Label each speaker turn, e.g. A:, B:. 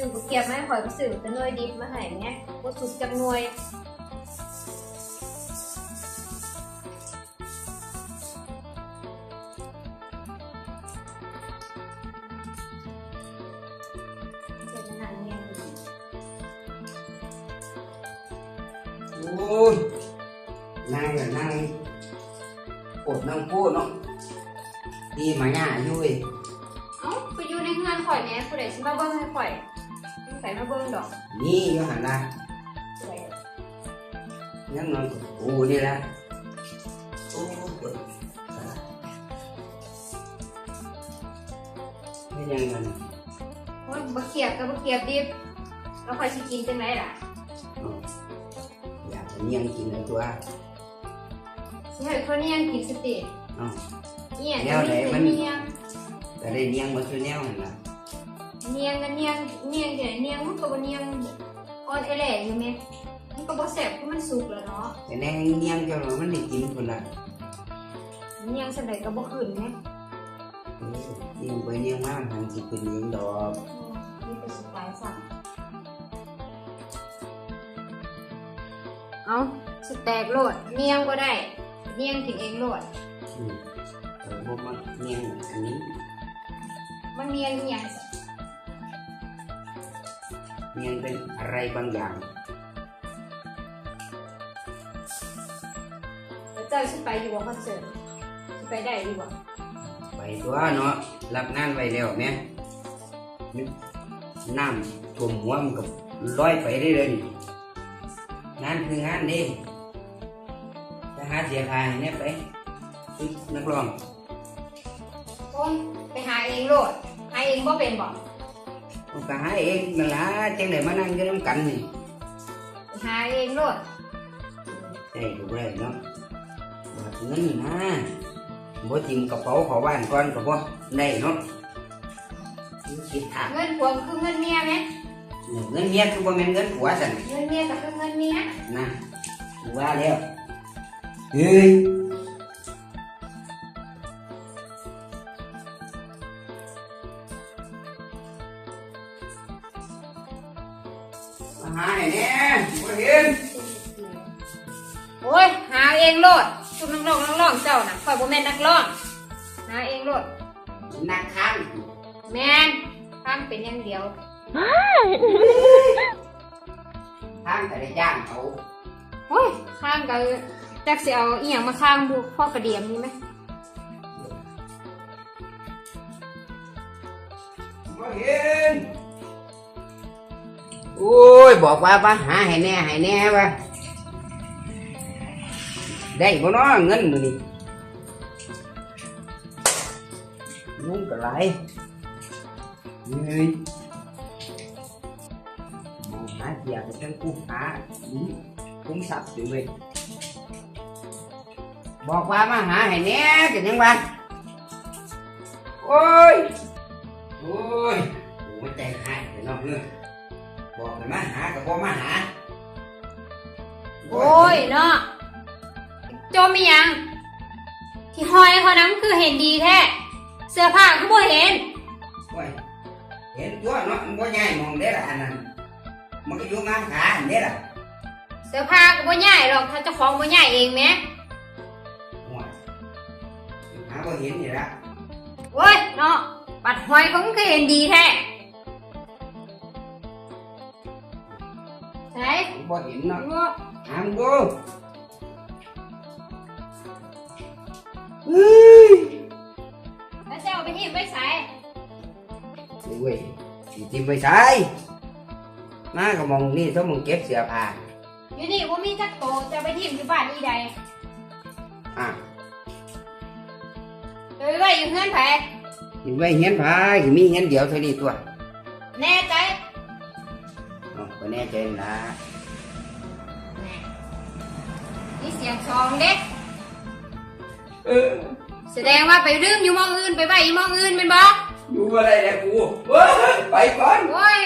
A: ซื้อบ่เก็บมาให้ข่อยก็ซื้อแต่หน่วยดิบมาให้แม่บ่สุกจักหน่วยเสร็จแล้วเนี่ย
B: โอ้ยนั่งเลยนั่งปวดนั่งพูดเนาะดีมาง่ายอยู่เว้ย
A: เอ้าไปอยู่ในเฮือนข่อยแหน่ผู้ใดสิมาเบิ่งให้ข่อยบ่ใส่มาเบิ่งดอก
B: นี่อยู่หันละ
A: สวย
B: ยังนอนกับกูนี่ละโอ้ยปวดขาไม่ยังมัน
A: โอ้ยบ่เขียบก็บ่เขียบดิบแล้วข่อยสิกินจังไดล่ะ
B: เอาอยากจะเนียงกินเลยตัว
A: สิให้คนนี้ยังกินสติ
B: เอา
A: เนียง
B: แน
A: ก็
B: วไหน
A: มี
B: มั
A: แต่
B: น
A: เนียง
B: แต่ได้เนียงมาคือแนวหันละ
A: เนียงกันเนียงเนียงเดี๋ยวเนียงมันก็บ่เนียงอ่อนแอแหล่อยู่แม่มันก็บ่แซ่บเพราะมันสุกแล้วเนาะ
B: แต่แนวเนียงเจ้าหน่อยมันได้กินคนละ
A: เนียงสันใดก็บ่ขึ้นแม่
B: เออเนียงไปเนียงมาทางสิเป็นเนียงดอก
A: มีแต่สไตล์สั่งเอาสแตกโลดเนียงบ่ได้เนียงกินเองโลด
B: อืมแต่พวกมันเนียงอันนี้
A: มันเนียงอีหยัง
B: เนี ยงเป็นอะไรบางอย่าง
A: แล้วเจ้าสิไปอยู่บ่คอนเสิร์ตสิไปได้ดีบ่
B: ไปตัวเนาะรับงานไว้แล้วแม่มันน้ำท่วมหัวมันก็ลอยไปได้เลยนี่งานคืองานนี่ไปหาเสียพายเนี่ยไปฝึกนักร้อง
A: โอ้ยไปหาเองโลดหาเองบ่เป็นบ่
B: เอา ก็หาเองนั่นล่ะจังไดมานั่งอยู่นำกันนี่
A: ไปหาเองโลด
B: ได้ดูได้เนาะบาดเงินนะบ่จิ้มกระเป๋าเขอบ้านก่อนก็บ่ได้เนาะคิดถาม
A: เงินผัวคือเงินเมียไหม
B: เงินเมียคือบ่แม่นเงินผัวสั่น
A: เงินเมียก็คือเงินเมีย
B: นะกูว่าแล้วเฮ้ย หาไหนเนี่ยบ่เห็น
A: โอ้ยหาเองโลดชุดนักร้องนักร้องเจ้าน่ะคอยบ่แม่นนักร้องหาเองโลด
B: นักข้าง
A: แม่นข้ามเป็นอย่างเดียว
B: ข้างแต่ได้จ้างเขา
A: โอ้ยข้างก็จักสิเอาอีหยังมาข้างบุพ่อกระเดียมนี่ไหม
B: บ่เห็น โอ้ยบอกว่ามาหาให้แน่ให้แน่ว่าได้บ่เนาะเงินมื้อนี้เงินก็หลายเฮ้ยมอ บอกว่ามาหาให้แน่จะยังว่าโอ้ยโอ้ยโอ้ยใจหายไปนอกเรื่องบอกให้มาหากับบ่มาหา
A: โอ้ยเนาะโจมอีหยัง ที่ห้อยเขานั้นคือเห็นดีแท้เสื้อผ้าคือบ่เห็น
B: โอ้ยเห็นตัวเนาะมันบ่ใหญ่มองได้ละอันนั้นมันก็อยู่งามขาอันนี้ล่ะ
A: เสื้อผ้าก็บ่ใหญ่หรอกถ้าเจ้าของบ่ใหญ่เองแหม
B: โอ้ยหาบ่เห็นนี่ละ
A: โอ้ยเนาะปัดหอยเขาคือเห็นดีแท้
B: บ่เห็นเนาะ
A: โอ้
B: หามึงดูเฮ้ย
A: แล้วเจ้าไปที่ไปใส่
B: โอ้ยสิทิมไปใส่มาก็มองนี่ถ้ามึงเก็บเสื้อผ้า
A: อยู่นี่ว่ามีจักโตจะไปที่อยู่บ้านอีใด
B: อะ
A: เอ้ยไว้อยู่เฮือนไผ
B: กินไว้เห็นผ้าสิมีเห็นเดียวเท่านี้ตัว
A: แน่ใจ
B: เอาก็แน่ใจนะ
A: เสียงซองเด็ก
B: เออ
A: แสดงว่าไปลืมอยู่หมองอื่นไปไว้อยู่หมองอื่นเป็นบ่
B: ดูอะไรเนี่ยกูเฮ้ยไปก่อน
A: โอ้ย